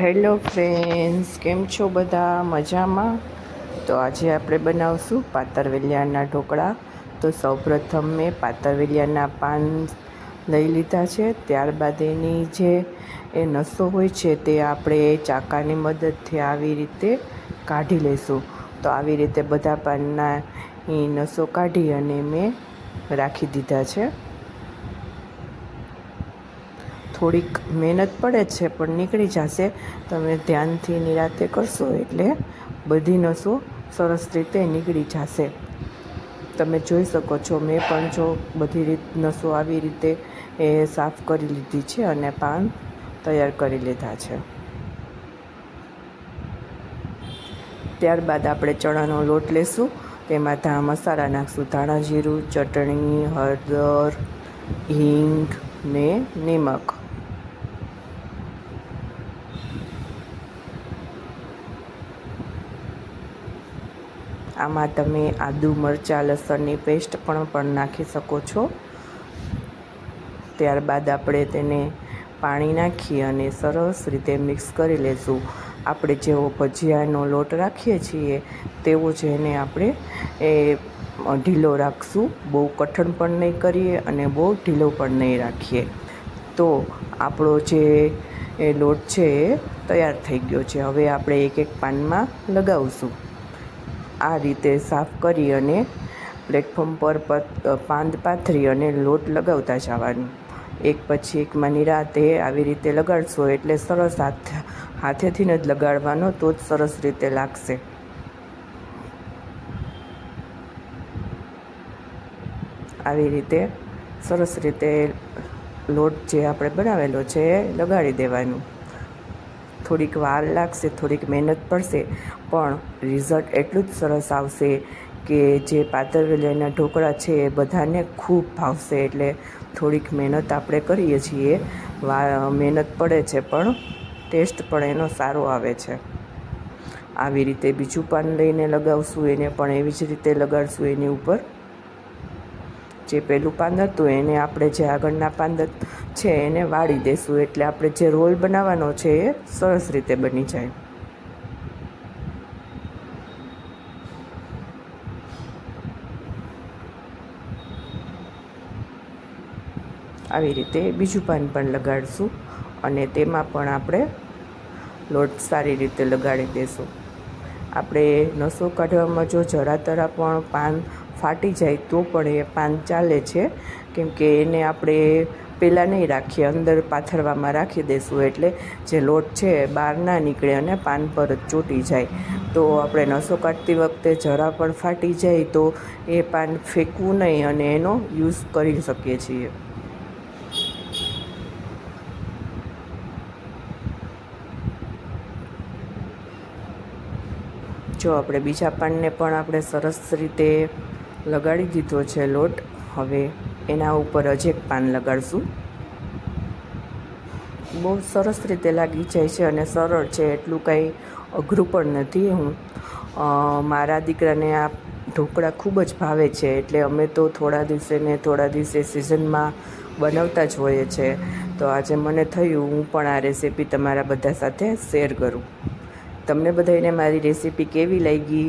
Hello friends કેમ છો બધા? મજામાં? તો આજે આપણે બનાવશું પાતરવેલિયાના ઢોકળા. તો સૌપ્રથમ મેં પાતરવેલિયાના પાન લઈ લીધા છે. ત્યારબાદ એની જે એ નસો હોય છે તે આપણે ચાકાની મદદથી આવી રીતે કાઢી લઈશું. તો આવી રીતે બધા પાનના નસો કાઢી અને મેં રાખી દીધા છે. થોડીક મહેનત પડે છે, પણ નીકળી જશે. તમે ધ્યાનથી નિરાતે કરશો એટલે બધી નસો સરસ રીતે નીકળી જશે. તમે જોઈ શકો છો, મેં પણ જો બધી રીત નસો આવી રીતે એ સાફ કરી લીધી છે અને પાન તૈયાર કરી લીધા છે. ત્યારબાદ આપણે ચણાનો લોટ લેશું. તેમાં ધા મસાલા નાખશું. ધાણા જીરું, ચટણી, હળદર, હિંગ ને નિમક આમાં તમે આદુ, મરચાં, લસણની પેસ્ટ પણ પણ નાખી શકો છો. ત્યારબાદ આપણે તેને પાણી નાખી અને સરસ રીતે મિક્સ કરી લઈશું આપણે જેવો ભજીયાનો લોટ રાખીએ છીએ, તેવો જ એને આપણે એ ઢીલો રાખશું. બહુ કઠણ પણ નહીં કરીએ અને બહુ ઢીલો પણ નહીં રાખીએ. તો આપણો જે એ લોટ છે એ તૈયાર થઈ ગયો છે. હવે આપણે એક એક પાનમાં લગાવશું. આ રીતે સાફ કરી અને પ્લેટફોર્મ પર પાંદ પાથરી અને લોટ લગાવતા જવાનું. એક પછી એકમાં નિરાતે આવી રીતે લગાડશો એટલે સરસ હાથ હાથેથી જ લગાડવાનો તો જ સરસ રીતે લાગશે. આવી રીતે સરસ રીતે લોટ જે આપણે બનાવેલો છે લગાડી દેવાનું. થોડીક વાર લાગશે, થોડીક મહેનત પડશે, પણ રિઝલ્ટ એટલું જ સરસ આવશે કે જે પાતરવેલીના ઢોકળા છે એ બધાને ખૂબ ભાવશે. એટલે થોડીક મહેનત આપણે કરીએ છીએ. વા, મહેનત પડે છે, પણ ટેસ્ટ પણ એનો સારો આવે છે. આવી રીતે બીજું પાન લઈને લગાવશું, એને પણ એવી જ રીતે લગાડશું એની ઉપર. જે પહેલું પાન હતું એને આપણે જે આગળના પાન છે એને વાળી દેશું. એટલે આપણે જે રોલ બનાવવાનો છે એ સરસ રીતે બની જાય. આવી રીતે બીજું પાન પણ લગાડશું અને તેમાં પણ આપણે લોટ સારી રીતે લગાડી દઈશું આપણે નસો કાઢવામાં જો જરા તરા પણ પાન ફાટી જાય તો પણ એ પાન ચાલે છે. કેમ કે એને આપણે પહેલાં નહીં રાખીએ, અંદર પાથરવામાં રાખી દઈશું એટલે જે લોટ છે બહાર ના નીકળે અને પાન પર જ ચોંટી જાય. તો આપણે નસો કાઢતી વખતે જરા પણ ફાટી જાય તો એ પાન ફેંકવું નહીં અને એનો યુઝ કરી શકીએ છીએ. જો આપણે બીજા પાનને પણ આપણે સરસ રીતે લગાડી દીધો છે લોટ. હવે એના ઉપર જ એક પાન લગાડશું. બહુ સરસ રીતે લાગી જાય છે અને સરળ છે, એટલું કંઈ અઘરું પણ નથી હું. મારા દીકરાને આ ઢોકળા ખૂબ જ ભાવે છે, એટલે અમે તો થોડા દિવસે ને થોડા દિવસે સિઝનમાં બનાવતા જ હોઈએ છીએ તો આજે મને થયું હું પણ આ રેસીપી તમારા બધા સાથે શેર કરું. તમને બધાને મારી રેસીપી કેવી લાગી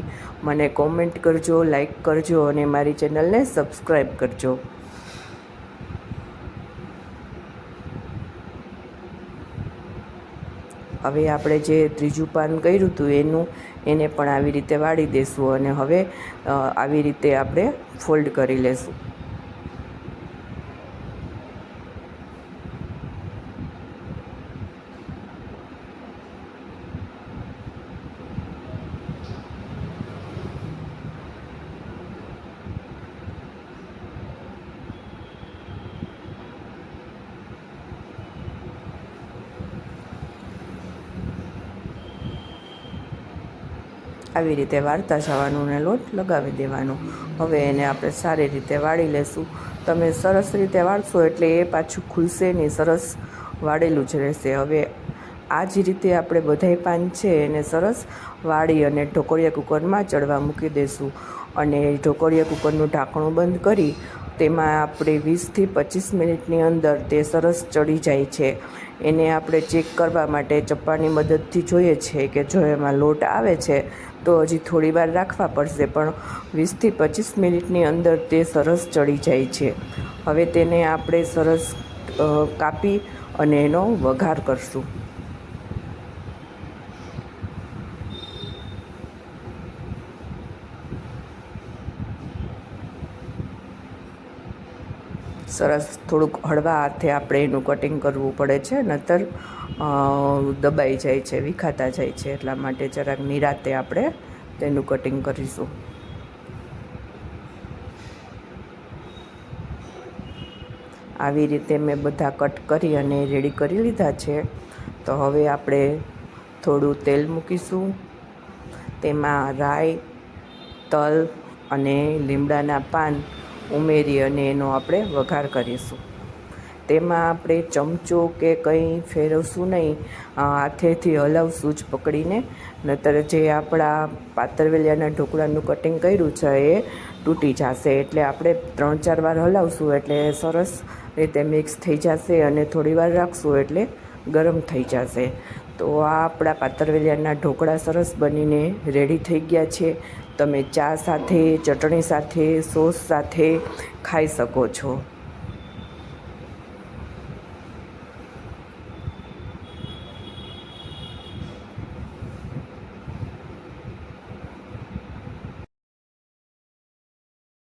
મને કોમેન્ટ કરજો લાઈક કરજો અને મારી ચેનલને સબસ્ક્રાઈબ કરજો. હવે આપણે જે ત્રીજું પાન કર્યું હતું એનું, એને પણ આવી રીતે વાળી દઈશું અને હવે આવી રીતે આપણે ફોલ્ડ કરી લેશું. આવી રીતે વાળતા જવાનું ને લોટ લગાવી દેવાનો. હવે એને આપણે સારી રીતે વાળી લેશું. તમે સરસ રીતે વાળશો એટલે એ પાછું ખુલશે નહીં. સરસ વાળેલું જ રહેશે. હવે આ જ રીતે આપણે બધાય પાન છે એને સરસ વાળી અને ઢોકળિયા કુકરમાં ચડવા મૂકી દઈશું અને ઢોકળિયા કુકરનું ઢાંકણું બંધ કરી તેમાં આપણે વીસથી પચીસ મિનિટની અંદર તે સરસ ચડી જાય છે. એને આપણે ચેક કરવા માટે ચપ્પાની મદદથી જોઈએ છે કે જો એમાં લોટ આવે છે તો હજી થોડી વાર રાખવા પડશે, પણ વીસથી પચીસ મિનિટની અંદર તે સરસ ચડી જાય છે. હવે તેને આપણે સરસ કાપી અને એનો વઘાર કરશું. સરસ થોડુંક હળવા હાથે આપણે એનું કટિંગ કરવું પડે છે, નતર દબાઈ જાય છે, વિખાતા જાય છે, એટલા માટે જરાક નિરાતે આપણે તેનું કટિંગ કરીશું. આવી રીતે મેં બધા કટ કરી અને રેડી કરી લીધા છે. તો હવે આપણે થોડું તેલ મૂકીશું. તેમાં રાઈ, તલ અને લીમડાના પાન ઉમેરી અને એનો આપણે વઘાર કરીશું. તેમાં આપણે ચમચો કે કંઈ ફેરવશું નહીં હાથેથી હલાવશું જ પકડીને. નહીતર જે આપણા પાતરવેલિયાના ઢોકળાનું કટિંગ કર્યું છે એ તૂટી જશે. એટલે આપણે ત્રણ ચાર વાર હલાવશું એટલે સરસ રીતે મિક્સ થઈ જશે અને થોડી વાર રાખશું એટલે ગરમ થઈ જશે. તો આ આપણા પાતરવેલિયાના ઢોકળા સરસ બનીને રેડી થઈ ગયા છે. તમે ચા સાથે ચટણી સાથે સોસ સાથે ખાઈ શકો છો.